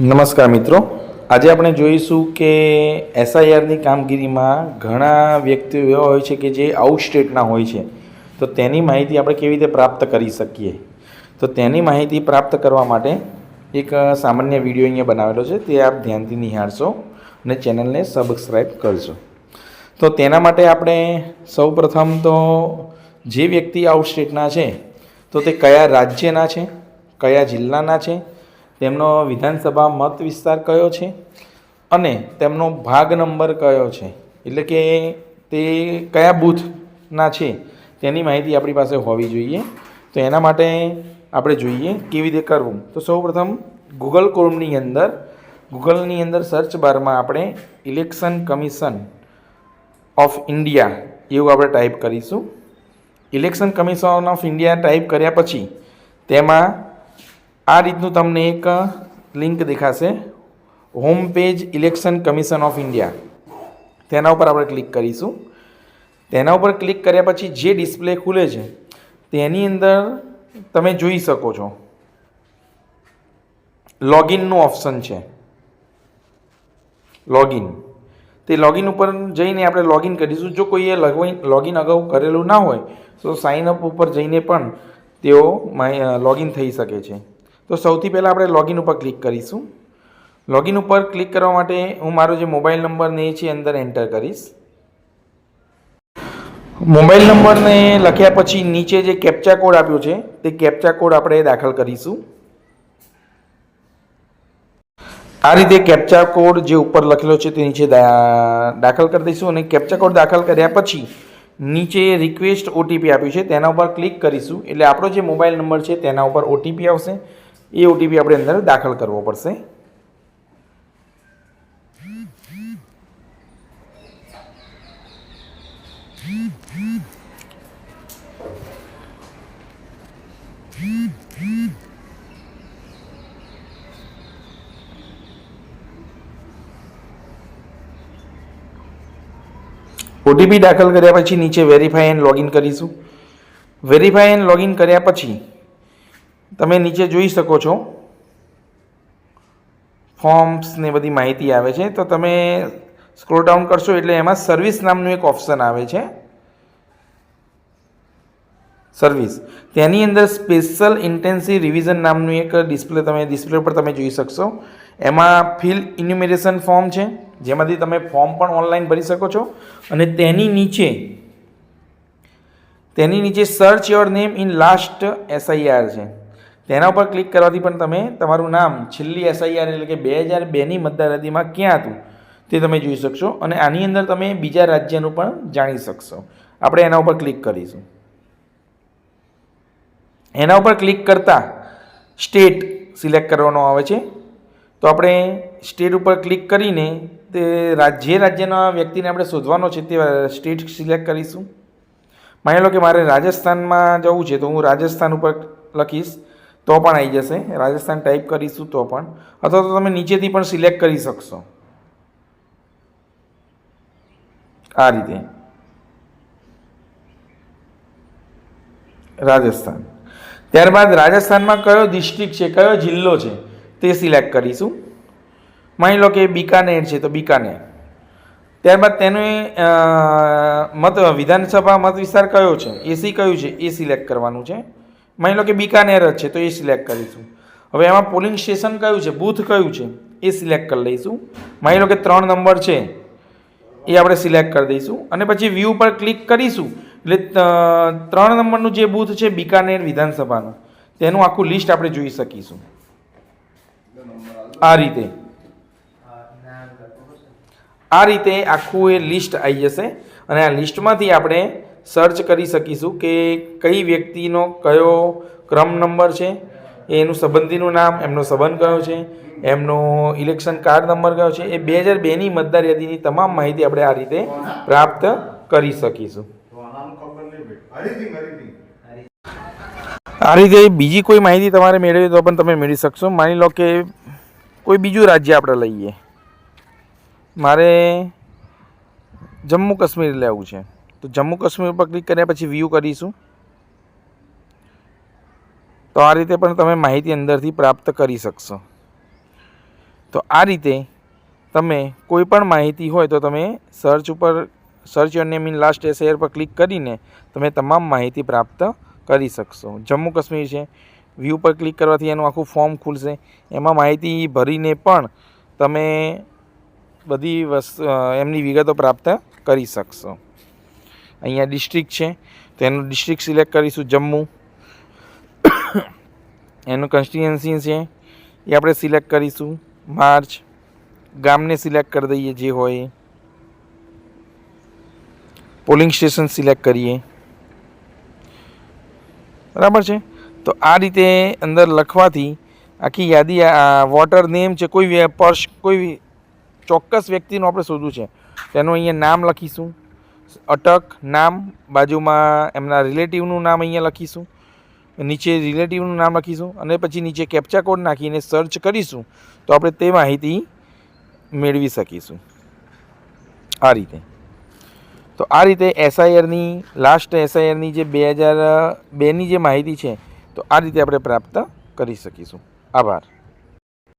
નમસ્કાર મિત્રો. આજે આપણે જોઈશું કે એસઆઈઆરની કામગીરીમાં ઘણા વ્યક્તિઓ એવા હોય છે કે જે આઉટ સ્ટેટના હોય છે. તો તેની માહિતી આપણે કેવી રીતે પ્રાપ્ત કરી શકીએ? તો તેની માહિતી પ્રાપ્ત કરવા માટે એક સામાન્ય વીડિયો અહીંયા બનાવેલો છે. તે આપ ધ્યાનથી નિહાળશો અને ચેનલને સબસ્ક્રાઈબ કરશો તો તેના માટે આપણે સૌપ્રથમ તો જે વ્યક્તિ આઉટ સ્ટેટના છે, તો તે કયા રાજ્યના છે, કયા જિલ્લાના છે તેમનો વિધાનસભા મત વિસ્તાર કયો છે? અને તેમનો ભાગ નંબર કયો છે? એટલે કે તે કયા બૂથના છે? તેની માહિતી આપણી પાસે હોવી જોઈએ. તો એના માટે આપણે જોઈએ કેવી રીતે કરવું. તો સૌપ્રથમ ગૂગલ ક્રોમની અંદર ગૂગલની અંદર સર્ચ બારમાં આપણે ઇલેક્શન કમિશન ઓફ ઇન્ડિયા એવું આપણે ટાઈપ કરીશું. Election commission of India type કર્યા પછી તેમાં આ રીતનું તમને એક લિંક દેખાશે. Home page election commission of India તેના ઉપર આપણે ક્લિક કરીશું. તેના ઉપર ક્લિક કર્યા પછી જે ડિસ્પ્લે ખુલે છે, તેની અંદર તમે જોઈ શકો છો. લોગિનનું ઓપ્શન છે. લોગિન તે લોગિન ઉપર જઈને આપણે લોગિન કરીશું. જો કોઈએ લોગિન અગાઉ કરેલું ના હોય, તો સાઇન અપ ઉપર જઈને પણ તેઓ લોગિન થઈ શકે છે. તો સૌથી પહેલાં આપણે લોગિન ઉપર ક્લિક કરીશું. લોગિન ઉપર ક્લિક કરવા માટે હું મારો જે મોબાઈલ નંબર ને એ છે અંદર એન્ટર કરીશ. મોબાઈલ નંબરને લખ્યા પછી નીચે જે કેપ્ચા કોડ આપ્યો છે, તે કેપ્ચા કોડ આપણે દાખલ કરીશું. આ રીતે કેપ્ચા કોડ જે ઉપર લખેલો છે તે નીચે દાખલ કરી દઈશું અને કેપ્ચા કોડ દાખલ કર્યા પછી નીચે રિક્વેસ્ટ ઓટીપી આપ્યું છે, તેના ઉપર ક્લિક કરીશું. એટલે આપણો જે મોબાઈલ નંબર છે તેના ઉપર ઓટીપી આવશે. એ ઓટીપી આપણે અંદર દાખલ કરવો પડશે. ઓટીપી દાખલ કર્યા પછી નીચે વેરીફાઈ એન્ડ લોગિન કરીશું. વેરીફાઈ એન્ડ લોગિન કર્યા પછી તમે નીચે જોઈ શકો છો. ફોર્મ્સ ને બધી માહિતી આવે છે. તો તમે સ્ક્રોલ ડાઉન કરશો એટલે એમાં સર્વિસ નામનું એક ઓપ્શન આવે છે. સર્વિસ તેની અંદર સ્પેશિયલ ઇન્ટેન્સિવ રિવિઝન નામનું એક ડિસ્પ્લે તમે ડિસ્પ્લે પર તમે જોઈ શકશો. એમાં ફિલ ઇન્યુમેરેશન ફોર્મ છે. જેમાંથી તમે ફોર્મ પણ ઓનલાઈન ભરી શકો છો. અને તેની નીચે તેની નીચે search your name in last SIR છે. તેના ઉપર ક્લિક કરવાથી પણ તમે તમારું નામ છેલ્લી એસઆઈઆર એટલે કે બે હજાર બેની મતદાર યાદીમાં ક્યાં હતું તે તમે જોઈ શકશો અને આની અંદર તમે બીજા રાજ્યનું પણ જાણી શકશો. આપણે એના ઉપર ક્લિક કરીશું. એના ઉપર ક્લિક કરતાં સ્ટેટ સિલેક્ટ કરવાનો આવે છે. તો આપણે સ્ટેટ ઉપર ક્લિક કરીને તે જે રાજ્યના વ્યક્તિને આપણે શોધવાનો છે તે સ્ટેટ સિલેક્ટ કરીશું. માની લો કે મારે રાજસ્થાનમાં જવું છે તો હું રાજસ્થાન ઉપર લખીશ. તો પણ આવી જશે. રાજસ્થાન ટાઈપ કરીશું તો પણ. અથવા તો તમે નીચેથી પણ સિલેક્ટ કરી શકશો. આ રીતે. રાજસ્થાન. ત્યારબાદ રાજસ્થાનમાં કયો ડિસ્ટ્રિક્ટ છે, કયો જિલ્લો છે, તે સિલેક્ટ કરીશું. માની લો કે બિકાનેર છે, તો બિકાનેર. ત્યારબાદ તેનું મત વિધાનસભા મત વિસ્તાર કયો છે? એસી કયું છે? એ સિલેક્ટ કરવાનું છે. માની લો કે બિકાનેર જ છે, તો એ સિલેક્ટ કરીશું હવે એમાં પોલિંગ સ્ટેશન કયું છે બૂથ કયું છે, એ સિલેક્ટ કરી લઈશું માની લો કે ત્રણ નંબર છે, એ આપણે સિલેક્ટ કરી દઈશું. અને પછી વ્યૂ પર ક્લિક કરીશું, એટલે ત્રણ નંબરનું જે બૂથ છે, બિકાનેર વિધાનસભાનું, તેનું આખું લિસ્ટ આપણે જોઈ શકીશું. આ રીતે. આ રીતે આખું એ લિસ્ટ આવી જશે. અને આ લિસ્ટમાંથી આપણે સર્ચ કરી શકીશું કે કઈ વ્યક્તિનો કયો ક્રમ નંબર છે, એનું સંબંધીનું નામ, એમનો સંબંધ કયો છે, એમનો ઇલેક્શન કાર્ડ નંબર કયો છે, એ બે હજાર બેની મતદાર યાદીની તમામ માહિતી આપણે આ રીતે પ્રાપ્ત કરી શકીશું. આ રીતે બીજી કોઈ માહિતી તમારે મેળવી તો પણ તમે મેળવી શકશો. માની લો કે કોઈ બીજું રાજ્ય આપણે લઈએ. મારે જમ્મુ કાશ્મીર લેવું છે. તો જમ્મુ કાશ્મીર પર ક્લિક કર્યા પછી વ્યૂ કરીશું. તો આ રીતે પણ તમે માહિતી અંદરથી પ્રાપ્ત કરી શકશો. તો આ રીતે તમે કોઈ પણ માહિતી હોય તો તમે સર્ચ ઉપર search your name in last SIR પર ક્લિક કરીને તમે તમામ માહિતી પ્રાપ્ત કરી શકશો. જમ્મુ કાશ્મીર છે વ્યૂ પર ક્લિક કરવાથી એનું આખું ફોર્મ ખુલશે. એમાં માહિતી ભરીને પણ તમે બધી વસ્તુ એમની વિગતો પ્રાપ્ત કરી શકશો. અહીંયા ડિસ્ટ્રિક્ટ છે. તો એનું ડિસ્ટ્રિક્ટ સિલેક્ટ કરીશું જમ્મુ. એનું કન્સ્ટિટ્યુન્સી છે. એ આપણે સિલેક્ટ કરીશું. માર્ચ ગામને સિલેક્ટ કરી દઈએ જે હોય. પોલિંગ સ્ટેશન સિલેક્ટ કરીએ. બરાબર છે? તો આ રીતે અંદર લખવાથી આખી યાદી વોટર નેમ છે, કોઈ પર્સ, કોઈ ચોક્કસ વ્યક્તિનું આપણે શોધવું છે. તેનું અહીંયા નામ લખીશું. અટક નામ, બાજુમાં એમના રિલેટિવનું નામ અહીંયા લખીશું, નીચે રિલેટિવનું નામ લખીશું, અને પછી નીચે કેપ્ચા કોડ નાખીને સર્ચ કરીશું, તો આપણે તે માહિતી મેળવી શકીશું. આ રીતે. તો આ રીતે એસઆઈઆરની લાસ્ટ એસઆઈઆરની જે બે હજાર બેની જે માહિતી છે, તો આ રીતે આપણે પ્રાપ્ત કરી શકીશું. આભાર.